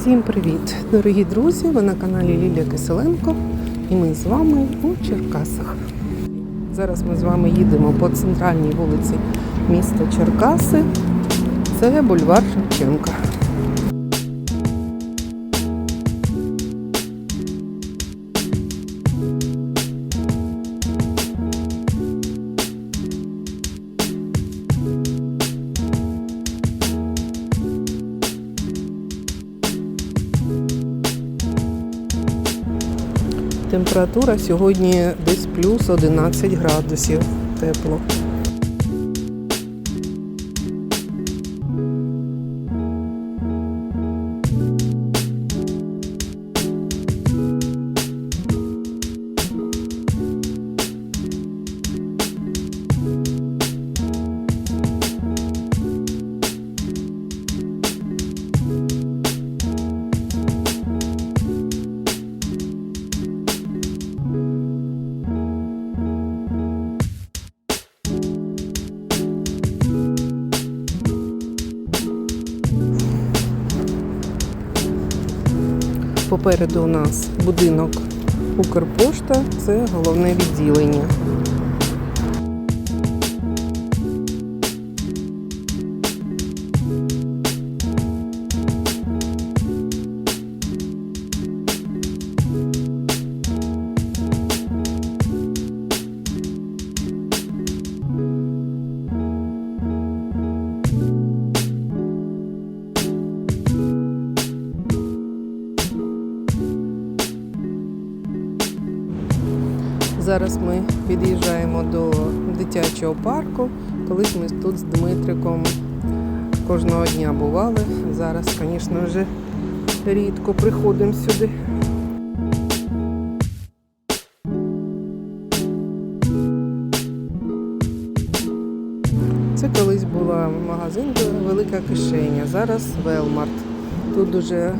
Всім привіт, дорогі друзі! Ви на каналі Лілія Киселенко і ми з вами у Черкасах. Зараз ми з вами їдемо по центральній вулиці міста Черкаси. Це бульвар Шевченка. Температура сьогодні десь плюс 11 градусів тепло. Попереду у нас будинок Укрпошта, це головне відділення. Зараз ми під'їжджаємо до дитячого парку. Колись ми тут з Дмитриком кожного дня бували. Зараз, звісно, вже рідко приходимо сюди. Це колись була магазин Велика кишеня, зараз Велмарт. Тут дуже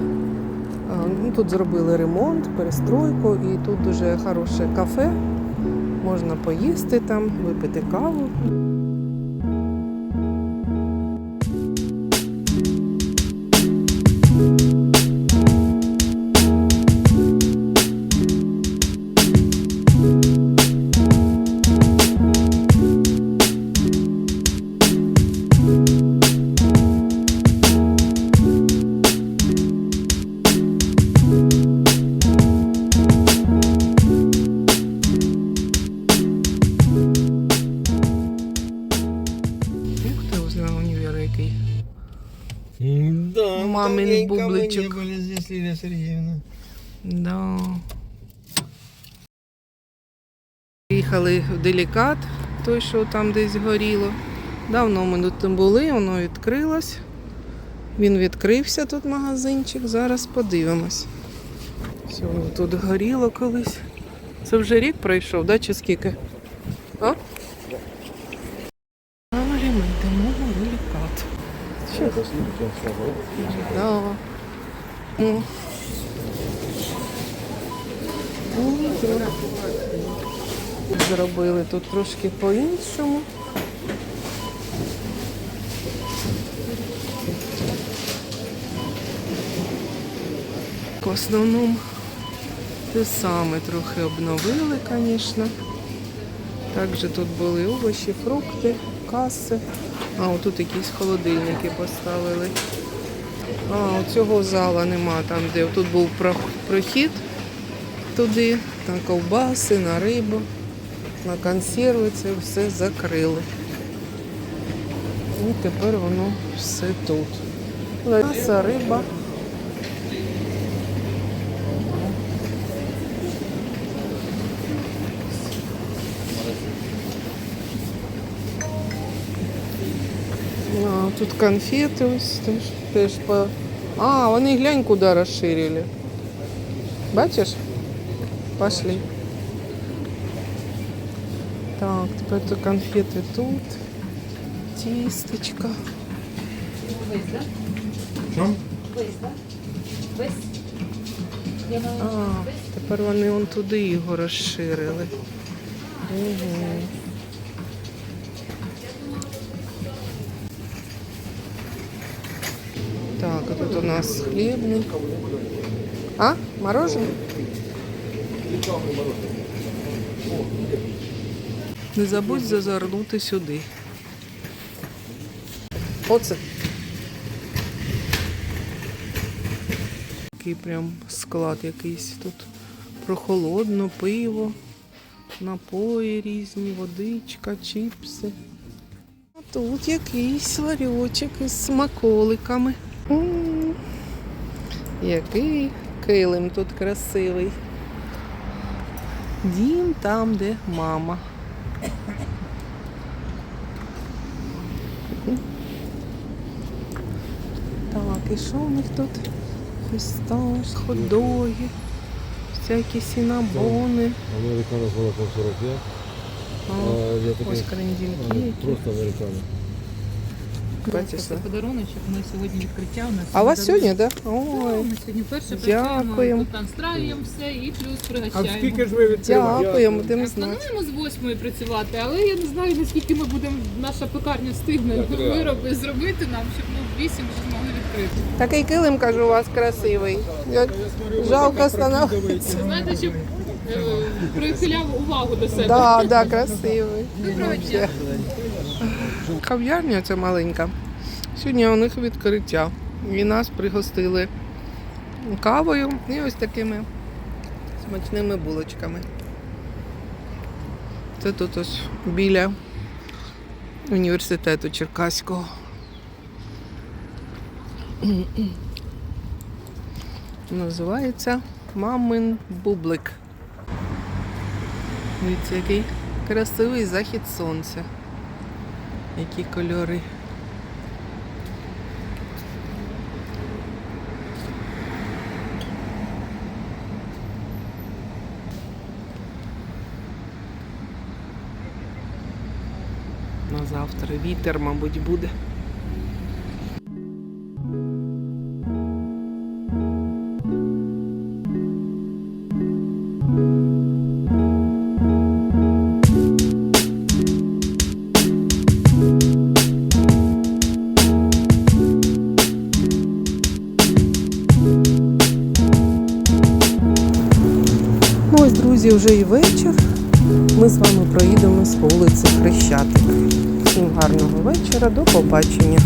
ну, тут зробили ремонт, перестройку, і тут дуже хороше кафе. Можна поїсти там, випити каву. Який. Да, Мамин мы не были здесь, Лилия Сергеевна. Да. Приїхали в делікат, той, що там десь горіло. Давно ми тут не були, воно відкрилось. Він відкрився тут магазинчик. Зараз подивимось. Сьогодні тут горіло колись. Це вже рік пройшов, да, чи скільки? А? Да. Ну. Зробили тут трошки по-іншому. В основному те саме трохи обновили, звісно. Також тут були овочі, фрукти, каси. А, отут якісь холодильники поставили. А, цього зала нема там, де тут був прохід туди, на ковбаси, на рибу, на консерви, це все закрили. І тепер воно все тут. М'ясо, риба. А, тут конфети ось теж, теж по. А, вони глянь, куди розширили. Бачиш? Пошли. Так, тепер то конфети тут. Тістечка. Чем? А, тепер вони он туди його розширили. Угу. Так, а тут у нас хлібник. А? Мороженое? Не забудь зазирнути сюди. Оце. Такий прям склад якийсь тут. Прохолодно, пиво, напої різні, водичка, чіпси. А тут якийсь ларьочок із смаколиками. М, Який килим тут красивий. Дім там, де мама. Так, і що у них тут? Фісташ, ходоги, всякі сінабони. Американо з молоком 45. А, А, я такий, ось а, крендільки. Просто американо. Бачиш, Це подаруночок. Ми сьогодні відкриття у нас. А у вас сьогодні, так? Да? Ой, Ми сьогодні Дякуємо. працюємо. Тут настраюємо все і плюс пригощаємо. ж ви дякуємо, будемо знати. Плануємо з восьмої працювати, але я не знаю, наскільки ми будемо, наша пекарня встигне вироби зробити нам, щоб ми в вісім вже змогли відкрити. Такий килим, кажу, у вас красивий. Я- Жалко становиться. Знаєте, щоб е, прихиляв увагу до себе. Да, да, красивий. Доброго дня. Кав'ярня ця маленька. Сьогодні у них відкриття. І нас пригостили кавою і ось такими смачними булочками. Це тут ось біля університету Черкаського. Називається Мамин Бублик. Дивіться, який красивий захід сонця. Які кольори. На завтра вітер, мабуть, буде. Вже і вечір. Ми з вами проїдемо з вулиці Хрещатик. Всім гарного вечора, до побачення.